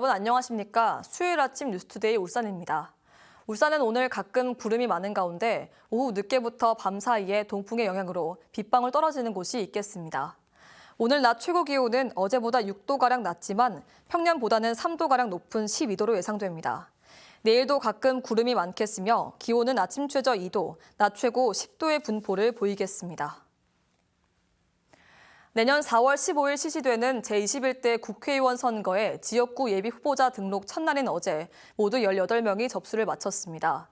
여러분 안녕하십니까? 수요일 아침 뉴스투데이 울산입니다. 울산은 오늘 가끔 구름이 많은 가운데 오후 늦게부터 밤 사이에 동풍의 영향으로 빗방울 떨어지는 곳이 있겠습니다. 오늘 낮 최고 기온은 어제보다 6도가량 낮지만 평년보다는 3도가량 높은 12도로 예상됩니다. 내일도 가끔 구름이 많겠으며 기온은 아침 최저 2도, 낮 최고 10도의 분포를 보이겠습니다. 내년 4월 15일 실시되는 제21대 국회의원 선거에 지역구 예비 후보자 등록 첫날인 어제 모두 18명이 접수를 마쳤습니다.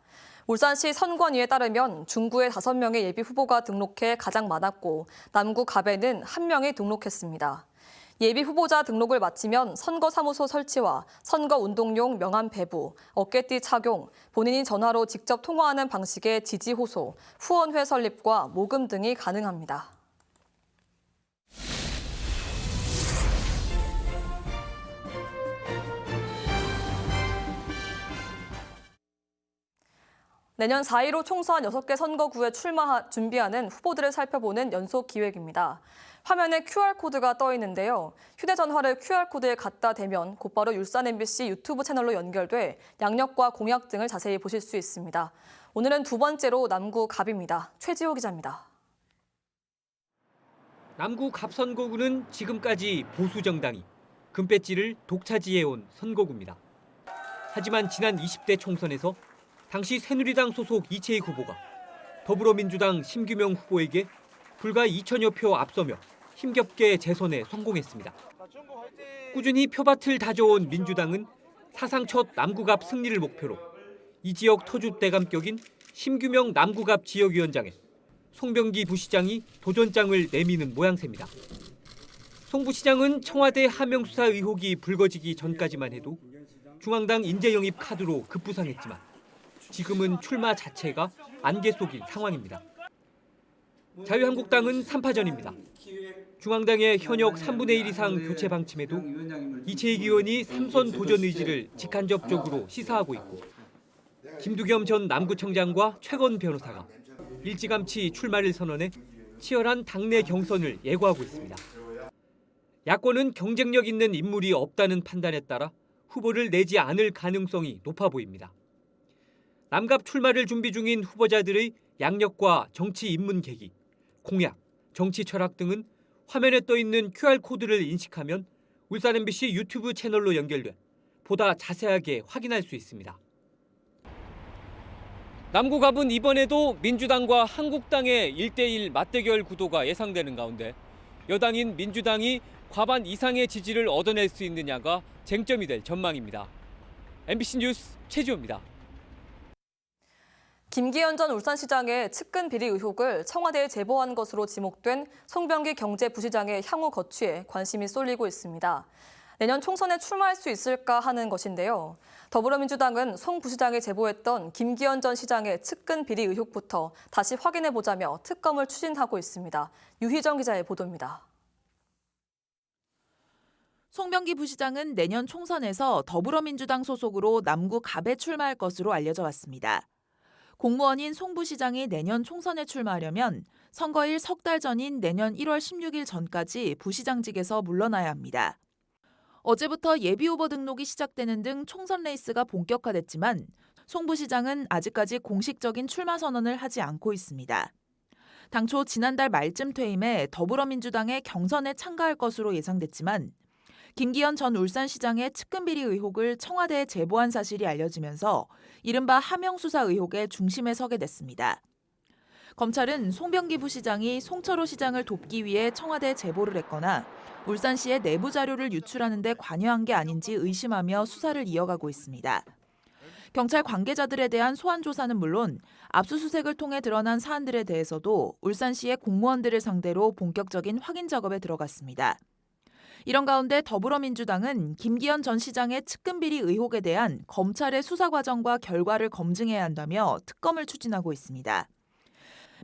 울산시 선관위에 따르면 중구에 5명의 예비 후보가 등록해 가장 많았고 남구 갑에는 1명이 등록했습니다. 예비 후보자 등록을 마치면 선거사무소 설치와 선거운동용 명함 배부, 어깨띠 착용, 본인이 전화로 직접 통화하는 방식의 지지 호소, 후원회 설립과 모금 등이 가능합니다. 내년 4.15 총선 6개 선거구에 출마 준비하는 후보들을 살펴보는 연속 기획입니다. 화면에 QR코드가 떠 있는데요. 휴대전화를 QR코드에 갖다 대면 곧바로 울산 MBC 유튜브 채널로 연결돼 양력과 공약 등을 자세히 보실 수 있습니다. 오늘은 두 번째로 남구 갑입니다. 최지호 기자입니다. 남구 갑선거구는 지금까지 보수 정당이 금배지를 독차지해온 선거구입니다. 하지만 지난 20대 총선에서 당시 새누리당 소속 이채익 후보가 더불어민주당 심규명 후보에게 불과 2천여 표 앞서며 힘겹게 재선에 성공했습니다. 꾸준히 표밭을 다져온 민주당은 사상 첫 남구갑 승리를 목표로 이 지역 터줏 대감격인 심규명 남구갑 지역위원장에 송병기 부시장이 도전장을 내미는 모양새입니다. 송 부시장은 청와대 하명 수사 의혹이 불거지기 전까지만 해도 중앙당 인재 영입 카드로 급부상했지만 지금은 출마 자체가 안개 속인 상황입니다. 자유한국당은 3파전입니다. 중앙당의 현역 3분의 1 이상 교체 방침에도 이채익 의원이 삼선 도전 의지를 직간접적으로 시사하고 있고 김두겸 전 남구청장과 최건 변호사가 일찌감치 출마를 선언해 치열한 당내 경선을 예고하고 있습니다. 야권은 경쟁력 있는 인물이 없다는 판단에 따라 후보를 내지 않을 가능성이 높아 보입니다. 남갑 출마를 준비 중인 후보자들의 양력과 정치 입문 계기, 공약, 정치 철학 등은 화면에 떠 있는 QR 코드를 인식하면 울산 MBC 유튜브 채널로 연결돼 보다 자세하게 확인할 수 있습니다. 남구갑은 이번에도 민주당과 한국당의 1대1 맞대결 구도가 예상되는 가운데 여당인 민주당이 과반 이상의 지지를 얻어낼 수 있느냐가 쟁점이 될 전망입니다. MBC 뉴스 최지호입니다. 김기현 전 울산시장의 측근 비리 의혹을 청와대에 제보한 것으로 지목된 송병기 경제부시장의 향후 거취에 관심이 쏠리고 있습니다. 내년 총선에 출마할 수 있을까 하는 것인데요. 더불어민주당은 송 부시장이 제보했던 김기현 전 시장의 측근 비리 의혹부터 다시 확인해 보자며 특검을 추진하고 있습니다. 유희정 기자의 보도입니다. 송병기 부시장은 내년 총선에서 더불어민주당 소속으로 남구 갑에 출마할 것으로 알려져 왔습니다. 공무원인 송 부 시장이 내년 총선에 출마하려면 선거일 석 달 전인 내년 1월 16일 전까지 부시장직에서 물러나야 합니다. 어제부터 예비 후보 등록이 시작되는 등 총선 레이스가 본격화됐지만 송 부 시장은 아직까지 공식적인 출마 선언을 하지 않고 있습니다. 당초 지난달 말쯤 퇴임해 더불어민주당의 경선에 참가할 것으로 예상됐지만 김기현 전 울산시장의 측근 비리 의혹을 청와대에 제보한 사실이 알려지면서 이른바 하명수사 의혹의 중심에 서게 됐습니다. 검찰은 송병기 부시장이 송철호 시장을 돕기 위해 청와대에 제보를 했거나 울산시의 내부 자료를 유출하는 데 관여한 게 아닌지 의심하며 수사를 이어가고 있습니다. 경찰 관계자들에 대한 소환 조사는 물론 압수수색을 통해 드러난 사안들에 대해서도 울산시의 공무원들을 상대로 본격적인 확인 작업에 들어갔습니다. 이런 가운데 더불어민주당은 김기현 전 시장의 측근 비리 의혹에 대한 검찰의 수사 과정과 결과를 검증해야 한다며 특검을 추진하고 있습니다.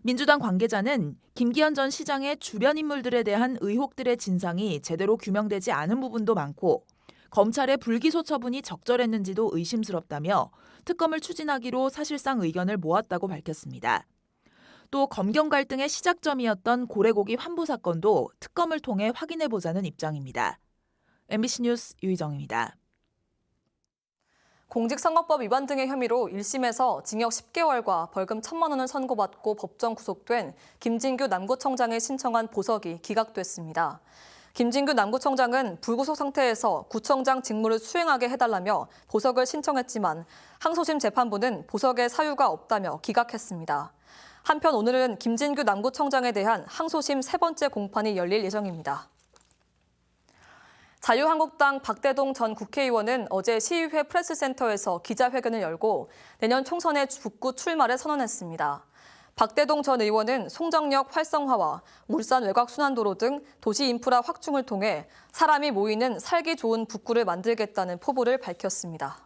민주당 관계자는 김기현 전 시장의 주변 인물들에 대한 의혹들의 진상이 제대로 규명되지 않은 부분도 많고 검찰의 불기소 처분이 적절했는지도 의심스럽다며 특검을 추진하기로 사실상 의견을 모았다고 밝혔습니다. 또 검경 갈등의 시작점이었던 고래고기 환부 사건도 특검을 통해 확인해 보자는 입장입니다. MBC 뉴스 유희정입니다. 공직선거법 위반 등의 혐의로 1심에서 징역 10개월과 벌금 1천만 원을 선고받고 법정 구속된 김진규 남구청장이 신청한 보석이 기각됐습니다. 김진규 남구청장은 불구속 상태에서 구청장 직무를 수행하게 해달라며 보석을 신청했지만 항소심 재판부는 보석의 사유가 없다며 기각했습니다. 한편 오늘은 김진규 남구청장에 대한 항소심 세 번째 공판이 열릴 예정입니다. 자유한국당 박대동 전 국회의원은 어제 시의회 프레스센터에서 기자회견을 열고 내년 총선에 북구 출마를 선언했습니다. 박대동 전 의원은 송정역 활성화와 울산 외곽 순환도로 등 도시 인프라 확충을 통해 사람이 모이는 살기 좋은 북구를 만들겠다는 포부를 밝혔습니다.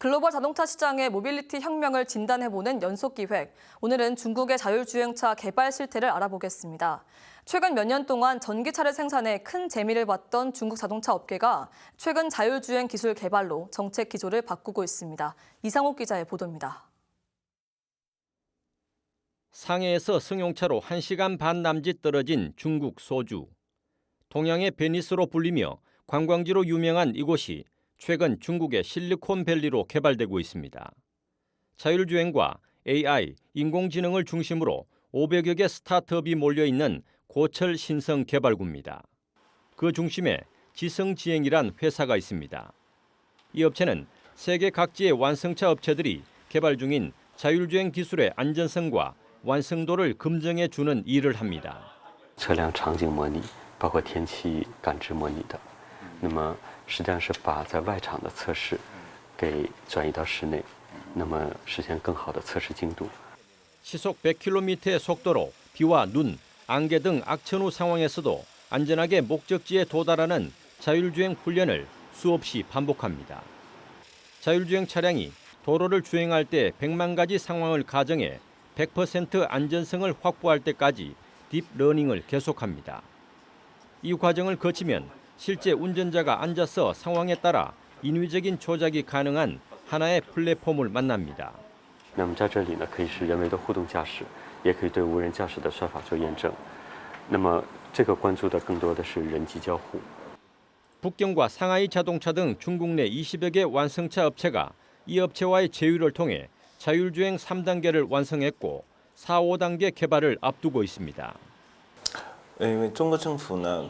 글로벌 자동차 시장의 모빌리티 혁명을 진단해보는 연속 기획. 오늘은 중국의 자율주행차 개발 실태를 알아보겠습니다. 최근 몇 년 동안 전기차를 생산해 큰 재미를 봤던 중국 자동차 업계가 최근 자율주행 기술 개발로 정책 기조를 바꾸고 있습니다. 이상욱 기자의 보도입니다. 상해에서 승용차로 1시간 반 남짓 떨어진 중국 소주. 동양의 베니스로 불리며 관광지로 유명한 이곳이 최근 중국의 실리콘밸리로 개발되고 있습니다. 자율주행과 AI, 인공지능을 중심으로 500여 개 스타트업이 몰려 있는 고철 신성 개발구입니다. 그 중심에 지성지행이란 회사가 있습니다. 이 업체는 세계 각지의 완성차 업체들이 개발 중인 자율주행 기술의 안전성과 완성도를 검증해 주는 일을 합니다. 车辆场景模拟，包括天气感知模拟的。那么 实际上是把在外场的测试给转移到室内，那么实现更好的测试精度。 시속 100km의 속도로 비와 눈, 안개 등 악천후 상황에서도 안전하게 목적지에 도달하는 자율주행 훈련을 수없이 반복합니다. 자율주행 차량이 도로를 주행할 때 100만 가지 상황을 가정해 100% 안전성을 확보할 때까지 딥러닝을 계속합니다. 이 과정을 거치면 실제 운전자가 앉아서 상황에 따라 인위적인 조작이 가능한 하나의 플랫폼을 만납니다. 那么在这里呢，可以是人为的互动驾驶，也可以对无人驾驶的算法做验证。那么这个关注的更多的是人机交互。 북경과 상하이 자동차 등 중국 내 20여 개 완성차 업체가 이 업체와의 제휴를 통해 자율주행 3단계를 완성했고 4, 5단계 개발을 앞두고 있습니다. 呃因为中国政府呢，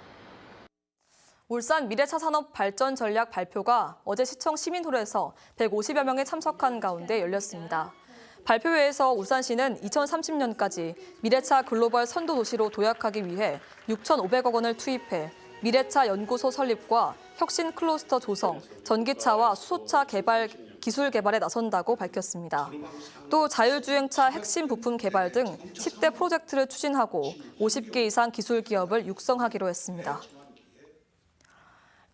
울산 미래차 산업 발전 전략 발표가 어제 시청 시민홀에서 150여 명이 참석한 가운데 열렸습니다. 발표회에서 울산시는 2030년까지 미래차 글로벌 선도 도시로 도약하기 위해 6,500억 원을 투입해 미래차 연구소 설립과 혁신 클러스터 조성, 전기차와 수소차 개발 기술 개발에 나선다고 밝혔습니다. 또 자율주행차 핵심 부품 개발 등 10대 프로젝트를 추진하고 50개 이상 기술 기업을 육성하기로 했습니다.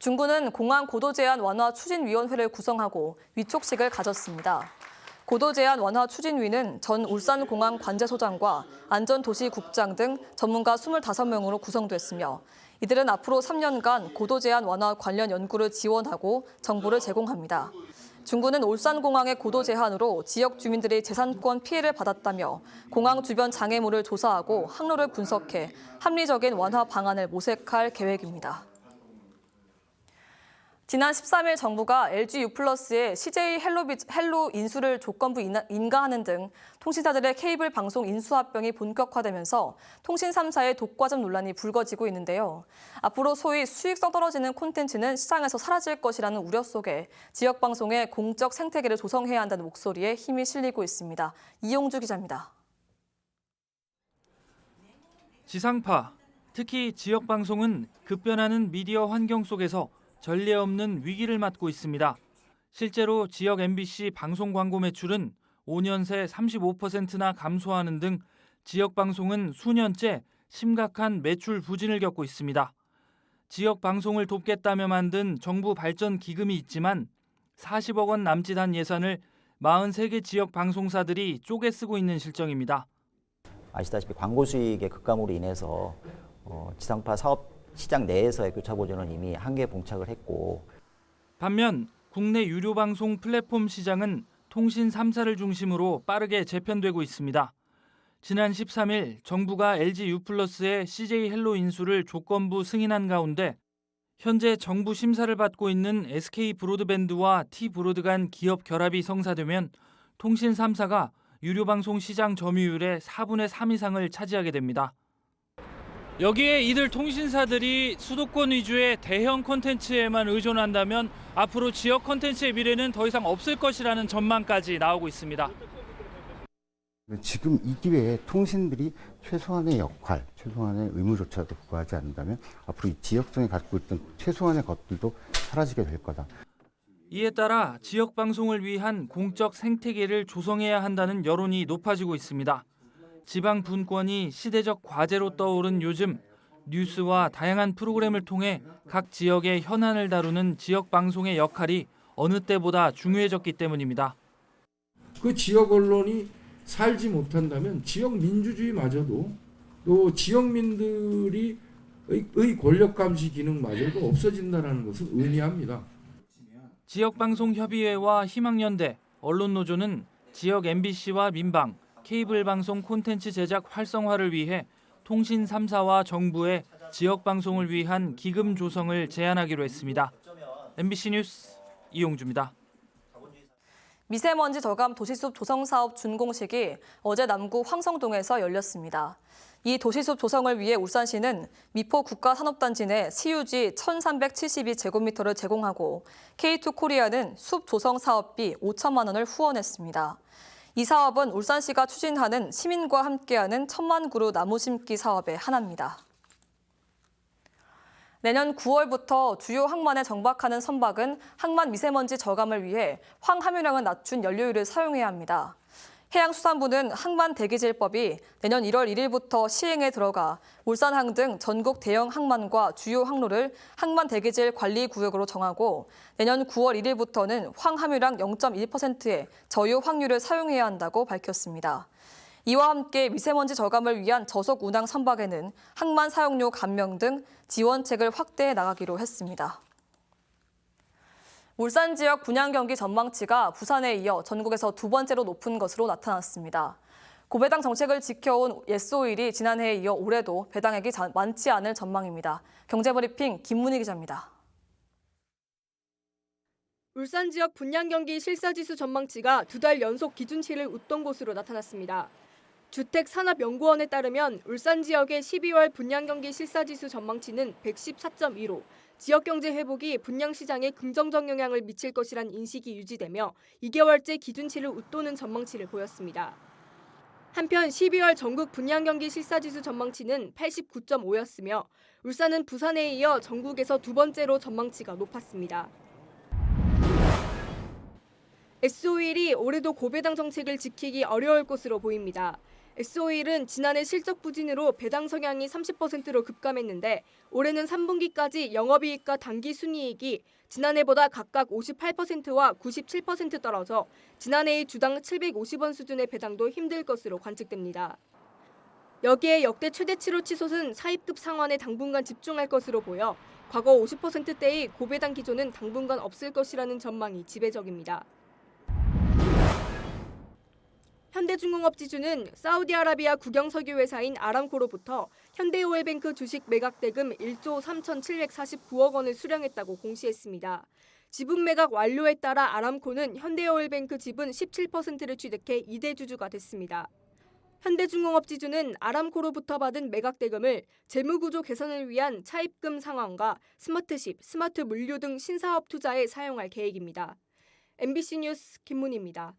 중구는 공항 고도 제한 완화 추진위원회를 구성하고 위촉식을 가졌습니다. 고도 제한 완화 추진위는 전 울산공항 관제소장과 안전도시국장 등 전문가 25명으로 구성됐으며 이들은 앞으로 3년간 고도 제한 완화 관련 연구를 지원하고 정보를 제공합니다. 중구는 울산공항의 고도 제한으로 지역 주민들이 재산권 피해를 받았다며 공항 주변 장애물을 조사하고 항로를 분석해 합리적인 완화 방안을 모색할 계획입니다. 지난 13일 정부가 LG U+의 CJ 헬로비, 헬로 인수를 조건부 인가하는 등 통신사들의 케이블 방송 인수 합병이 본격화되면서 통신 3사의 독과점 논란이 불거지고 있는데요. 앞으로 소위 수익성 떨어지는 콘텐츠는 시장에서 사라질 것이라는 우려 속에 지역 방송의 공적 생태계를 조성해야 한다는 목소리에 힘이 실리고 있습니다. 이용주 기자입니다. 지상파, 특히 지역 방송은 급변하는 미디어 환경 속에서 전례 없는 위기를 맞고 있습니다. 실제로 지역 MBC 방송 광고 매출은 5년 새 35%나 감소하는 등 지역 방송은 수년째 심각한 매출 부진을 겪고 있습니다. 지역 방송을 돕겠다며 만든 정부 발전 기금이 있지만 40억 원 남짓한 예산을 43개 지역 방송사들이 쪼개 쓰고 있는 실정입니다. 아시다시피 광고 수익의 급감으로 인해서 어, 지상파 사업 시장 내에서의 교차 보조는 이미 한계에 봉착을 했고 반면 국내 유료 방송 플랫폼 시장은 통신 3사를 중심으로 빠르게 재편되고 있습니다. 지난 13일 정부가 LG U+의 CJ 헬로 인수를 조건부 승인한 가운데 현재 정부 심사를 받고 있는 SK 브로드밴드와 T 브로드 간 기업 결합이 성사되면 통신 3사가 유료 방송 시장 점유율의 4분의 3 이상을 차지하게 됩니다. 여기에 이들 통신사들이 수도권 위주의 대형 콘텐츠에만 의존한다면 앞으로 지역 콘텐츠의 미래는 더 이상 없을 것이라는 전망까지 나오고 있습니다. 지금 이 기회에 통신들이 최소한의 역할, 최소한의 의무조차도 부과하지 않는다면 앞으로 이 지역성이 갖고 있던 최소한의 것들도 사라지게 될 거다. 이에 따라 지역 방송을 위한 공적 생태계를 조성해야 한다는 여론이 높아지고 있습니다. 지방 분권이 시대적 과제로 떠오른 요즘 뉴스와 다양한 프로그램을 통해 각 지역의 현안을 다루는 지역 방송의 역할이 어느 때보다 중요해졌기 때문입니다. 그 지역 언론이 살지 못한다면 지역 민주주의마저도 또 지역민들이 의, 의 권력 감시 기능마저도 없어진다는 것을 의미합니다. 지역방송협의회와 희망연대, 언론노조는 지역 MBC와 민방, 케이블 방송 콘텐츠 제작 활성화를 위해 통신 3사와 정부의 지역 방송을 위한 기금 조성을 제안하기로 했습니다. MBC 뉴스 이용주입니다. 미세먼지 저감 도시숲 조성 사업 준공식이 어제 남구 황성동에서 열렸습니다. 이 도시숲 조성을 위해 울산시는 미포 국가산업단지 내 시유지 1,372제곱미터를 제공하고 K2 코리아는 숲 조성 사업비 5천만 원을 후원했습니다. 이 사업은 울산시가 추진하는 시민과 함께하는 천만 그루 나무 심기 사업의 하나입니다. 내년 9월부터 주요 항만에 정박하는 선박은 항만 미세먼지 저감을 위해 황 함유량을 낮춘 연료율을 사용해야 합니다. 해양수산부는 항만 대기질법이 내년 1월 1일부터 시행에 들어가 울산항 등 전국 대형 항만과 주요 항로를 항만 대기질 관리 구역으로 정하고 내년 9월 1일부터는 황함유량 0.1%의 저유 확률을 사용해야 한다고 밝혔습니다. 이와 함께 미세먼지 저감을 위한 저속 운항 선박에는 항만 사용료 감면 등 지원책을 확대해 나가기로 했습니다. 울산 지역 분양 경기 전망치가 부산에 이어 전국에서 두 번째로 높은 것으로 나타났습니다. 고배당 정책을 지켜온 예스오일이 지난해에 이어 올해도 배당액이 자- 많지 않을 전망입니다. 경제브리핑 김문희 기자입니다. 울산 지역 분양 경기 실사지수 전망치가 두 달 연속 기준치를 웃돈 것으로 나타났습니다. 주택산업연구원에 따르면 울산 지역의 12월 분양 경기 실사지수 전망치는 114.2로 지역 경제 회복이 분양 시장에 긍정적 영향을 미칠 것이란 인식이 유지되며 2개월째 기준치를 웃도는 전망치를 보였습니다. 한편 12월 전국 분양 경기 실사지수 전망치는 89.5였으며 울산은 부산에 이어 전국에서 두 번째로 전망치가 높았습니다. S-오일이 올해도 고배당 정책을 지키기 어려울 것으로 보입니다. S-오일은 지난해 실적 부진으로 배당 성향이 30%로 급감했는데 올해는 3분기까지 영업이익과 당기 순이익이 지난해보다 각각 58%와 97% 떨어져 지난해의 주당 750원 수준의 배당도 힘들 것으로 관측됩니다. 여기에 역대 최대치로 치솟은 사입급 상환에 당분간 집중할 것으로 보여 과거 50%대의 고배당 기조는 당분간 없을 것이라는 전망이 지배적입니다. 현대중공업 지주는 사우디아라비아 국영석유 회사인 아람코로부터 현대오일뱅크 주식 매각 대금 1조 3,749억 원을 수령했다고 공시했습니다. 지분 매각 완료에 따라 아람코는 현대오일뱅크 지분 17%를 취득해 2대 주주가 됐습니다. 현대중공업 지주는 아람코로부터 받은 매각 대금을 재무구조 개선을 위한 차입금 상환과 스마트십, 스마트 물류 등 신사업 투자에 사용할 계획입니다. MBC 뉴스 김문희입니다.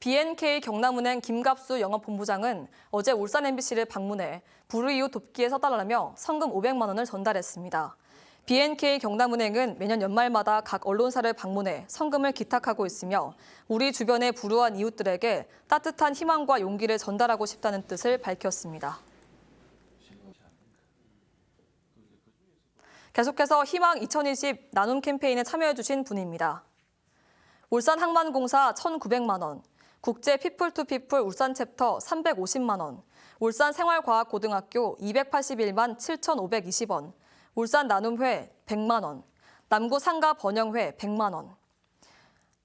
BNK 경남은행 김갑수 영업본부장은 어제 울산 MBC를 방문해 불우이웃 돕기에 서달라며 성금 500만 원을 전달했습니다. BNK 경남은행은 매년 연말마다 각 언론사를 방문해 성금을 기탁하고 있으며 우리 주변의 불우한 이웃들에게 따뜻한 희망과 용기를 전달하고 싶다는 뜻을 밝혔습니다. 계속해서 희망 2020 나눔 캠페인에 참여해주신 분입니다. 울산 항만공사 1,900만 원, 국제 피플 투 피플 울산 챕터 350만 원, 울산 생활과학고등학교 281만 7,520원, 울산 나눔회 100만 원, 남구 상가 번영회 100만 원,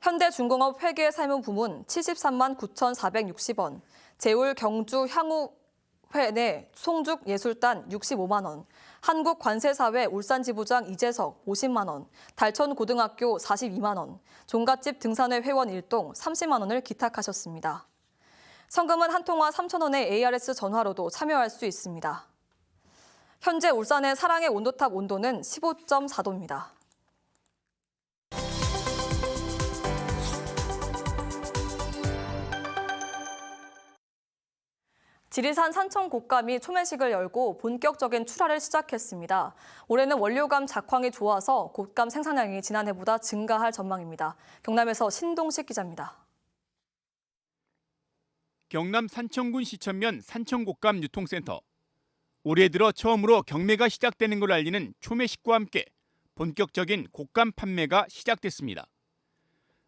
현대중공업 회계 사무부문 73만 9,460원, 제울 경주 향후회 내 송죽 예술단 65만 원, 한국관세사회 울산지부장 이재석 50만 원, 달천고등학교 42만 원, 종갓집 등산회 회원 1동 30만 원을 기탁하셨습니다. 성금은 한 통화 3천 원의 ARS 전화로도 참여할 수 있습니다. 현재 울산의 사랑의 온도탑 온도는 15.4도입니다. 지리산 산청 곶감이 초매식을 열고 본격적인 출하를 시작했습니다. 올해는 원료감 작황이 좋아서 곶감 생산량이 지난해보다 증가할 전망입니다. 경남에서 신동식 기자입니다. 경남 산청군 시천면 산청곶감 유통센터. 올해 들어 처음으로 경매가 시작되는 걸 알리는 초매식과 함께 본격적인 곶감 판매가 시작됐습니다.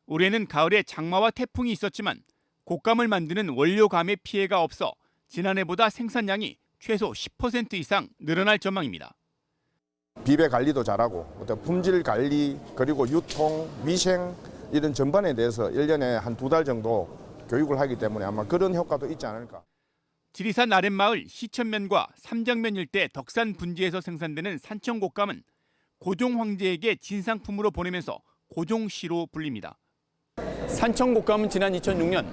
올해는 가을에 장마와 태풍이 있었지만 곶감을 만드는 원료감의 피해가 없어 지난해보다 생산량이 최소 10% 이상 늘어날 전망입니다. 비배 관리도 잘하고 어떤 품질 관리 그리고 유통 위생 이런 전반에 대해서 1년에 한 두 달 정도 교육을 하기 때문에 아마 그런 효과도 있지 않을까. 지리산 아랫마을 시천면과 삼정면 일대 덕산 분지에서 생산되는 산청 곶감은 고종 황제에게 진상품으로 보내면서 고종시로 불립니다. 산청 곶감은 지난 2006년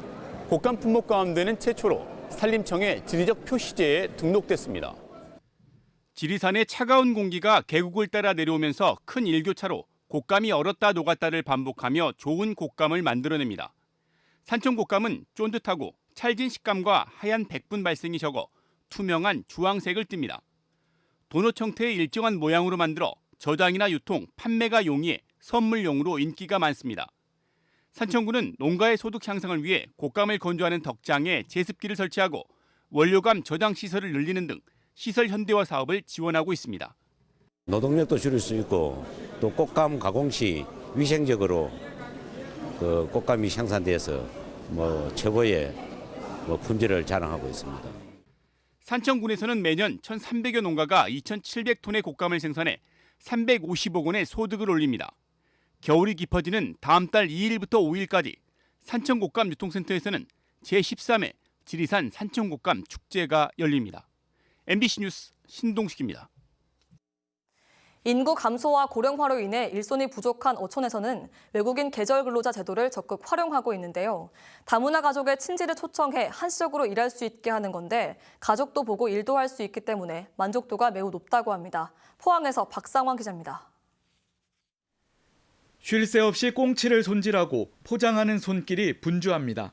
곶감 품목 가운데는 최초로 산림청의 지리적 표시제에 등록됐습니다. 지리산의 차가운 공기가 계곡을 따라 내려오면서 큰 일교차로 곶감이 얼었다 녹았다를 반복하며 좋은 곶감을 만들어냅니다. 산청 곶감은 쫀득하고 찰진 식감과 하얀 백분 발생이 적어 투명한 주황색을 띱니다. 도넛 형태의 일정한 모양으로 만들어 저장이나 유통, 판매가 용이해 선물용으로 인기가 많습니다. 산청구는 농가의 소득 향상을 위해 곶감을 건조하는 덕장에 제습기를 설치하고 원료감 저장 시설을 늘리는 등 시설 현대화 사업을 지원하고 있습니다. 노동력도 줄일 수 있고 또 꽃감 가공 시 위생적으로 그 꽃감이 생산돼서 뭐 최고의 뭐 품질을 자랑하고 있습니다. 산청군에서는 매년 1,300여 농가가 2,700톤의 곶감을 생산해 350억 원의 소득을 올립니다. 겨울이 깊어지는 다음 달 2일부터 5일까지 산청곶감 유통센터에서는 제13회 지리산 산청곶감 축제가 열립니다. MBC 뉴스 신동식입니다. 인구 감소와 고령화로 인해 일손이 부족한 어촌에서는 외국인 계절 근로자 제도를 적극 활용하고 있는데요. 다문화 가족의 친지를 초청해 한시적으로 일할 수 있게 하는 건데 가족도 보고 일도 할 수 있기 때문에 만족도가 매우 높다고 합니다. 포항에서 박상환 기자입니다. 쉴 새 없이 꽁치를 손질하고 포장하는 손길이 분주합니다.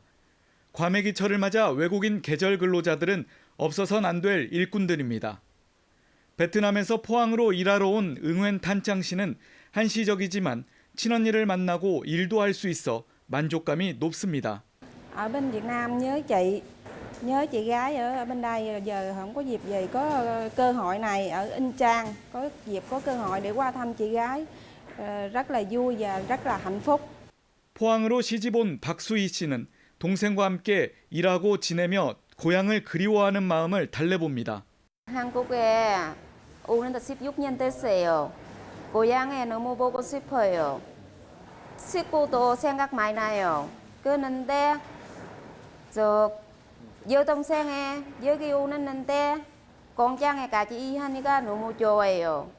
과메기철을 맞아 외국인 계절 근로자들은 없어선 안 될 일꾼들입니다. 베트남에서 포항으로 일하러 온 응웬 탄짱 씨는 한시적이지만 친언니를 만나고 일도 할 수 있어 만족감이 높습니다. Rất là vui và rất là hạnh phúc. 포항으로 시집 온 박수희 씨는 동생과 함께 일하고 지내며 고향을 그리워하는 마음을 달래봅니다. 한국에 오는데 16년 됐어요. 고향에 너무 보고 싶어요. 식구도 생각 많이 나요. 그런데 저 여동생에 여기 오는데 공장에까지 일하니까 너무 좋아요.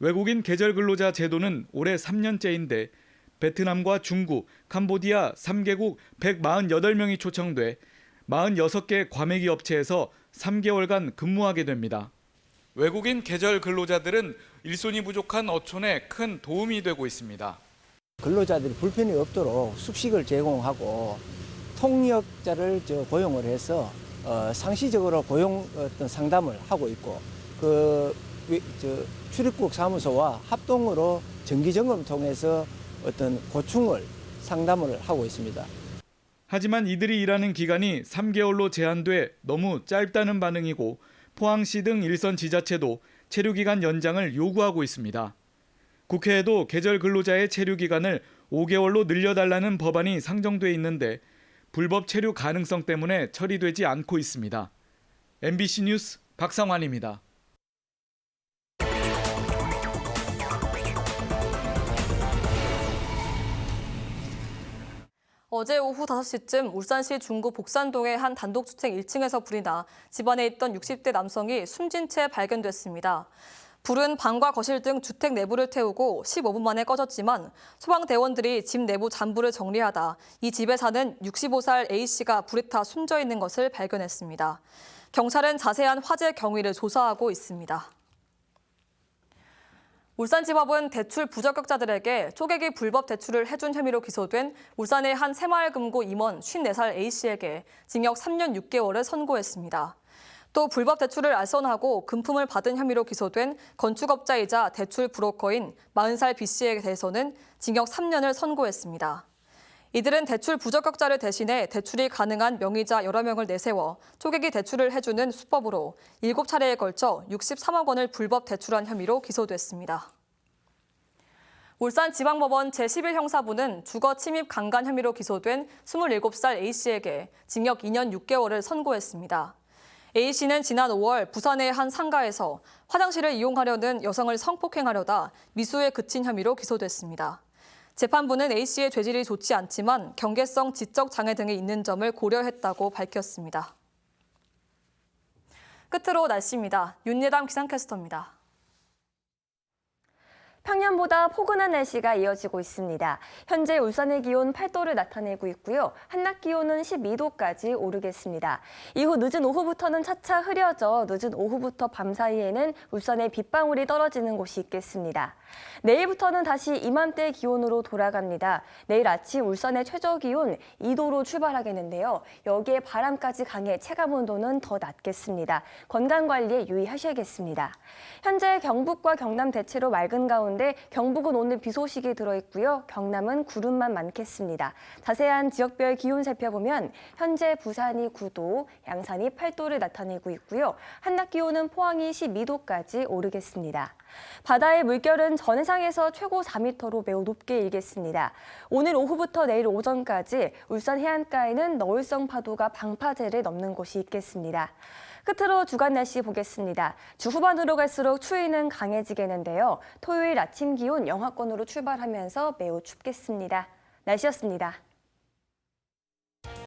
외국인 계절 근로자 제도는 올해 3년째인데 베트남과 중국, 캄보디아 3개국 148명이 초청돼 46개 과메기 업체에서 3개월간 근무하게 됩니다. 외국인 계절 근로자들은 일손이 부족한 어촌에 큰 도움이 되고 있습니다. 근로자들이 불편이 없도록 숙식을 제공하고 통역자를 저 고용을 해서 어, 상시적으로 고용 어떤 상담을 하고 있고 그 출입국 사무소와 합동으로 정기 점검 통해서 어떤 고충을 상담을 하고 있습니다. 하지만 이들이 일하는 기간이 3개월로 제한돼 너무 짧다는 반응이고 포항시 등 일선 지자체도 체류 기간 연장을 요구하고 있습니다. 국회에도 계절 근로자의 체류 기간을 5개월로 늘려달라는 법안이 상정돼 있는데 불법 체류 가능성 때문에 처리되지 않고 있습니다. MBC 뉴스 박상환입니다. 어제 오후 5시쯤 울산시 중구 복산동의 한 단독주택 1층에서 불이 나 집안에 있던 60대 남성이 숨진 채 발견됐습니다. 불은 방과 거실 등 주택 내부를 태우고 15분 만에 꺼졌지만 소방대원들이 집 내부 잔불을 정리하다 이 집에 사는 65살 A씨가 불에 타 숨져 있는 것을 발견했습니다. 경찰은 자세한 화재 경위를 조사하고 있습니다. 울산지법은 대출 부적격자들에게 쪼개기 불법 대출을 해준 혐의로 기소된 울산의 한 새마을금고 임원 54살 A씨에게 징역 3년 6개월을 선고했습니다. 또 불법 대출을 알선하고 금품을 받은 혐의로 기소된 건축업자이자 대출 브로커인 40살 B씨에 대해서는 징역 3년을 선고했습니다. 이들은 대출 부적격자를 대신해 대출이 가능한 명의자 여러 명을 내세워 쪼개기 대출을 해주는 수법으로 7차례에 걸쳐 63억 원을 불법 대출한 혐의로 기소됐습니다. 울산지방법원 제11형사부는 주거 침입 강간 혐의로 기소된 27살 A씨에게 징역 2년 6개월을 선고했습니다. A씨는 지난 5월 부산의 한 상가에서 화장실을 이용하려는 여성을 성폭행하려다 미수에 그친 혐의로 기소됐습니다. 재판부는 A씨의 죄질이 좋지 않지만 경계성 지적 장애 등이 있는 점을 고려했다고 밝혔습니다. 끝으로 날씨입니다. 윤예담 기상캐스터입니다. 평년보다 포근한 날씨가 이어지고 있습니다. 현재 울산의 기온 8도를 나타내고 있고요. 한낮 기온은 12도까지 오르겠습니다. 이후 늦은 오후부터는 차차 흐려져 늦은 오후부터 밤 사이에는 울산에 빗방울이 떨어지는 곳이 있겠습니다. 내일부터는 다시 이맘때 기온으로 돌아갑니다. 내일 아침 울산의 최저 기온 2도로 출발하겠는데요. 여기에 바람까지 강해 체감 온도는 더 낮겠습니다. 건강 관리에 유의하셔야겠습니다. 현재 경북과 경남 대체로 맑은 가운데 경북은 오늘 비 소식이 들어 있고요. 경남은 구름만 많겠습니다. 자세한 지역별 기온 살펴보면 현재 부산이 9도, 양산이 8도를 나타내고 있고요. 한낮 기온은 포항이 12도까지 오르겠습니다. 바다의 물결은 전해상에서 최고 4m로 매우 높게 일겠습니다. 오늘 오후부터 내일 오전까지 울산 해안가에는 너울성 파도가 방파제를 넘는 곳이 있겠습니다. 끝으로 주간 날씨 보겠습니다. 주 후반으로 갈수록 추위는 강해지겠는데요. 토요일 아침 기온 영하권으로 출발하면서 매우 춥겠습니다. 날씨였습니다.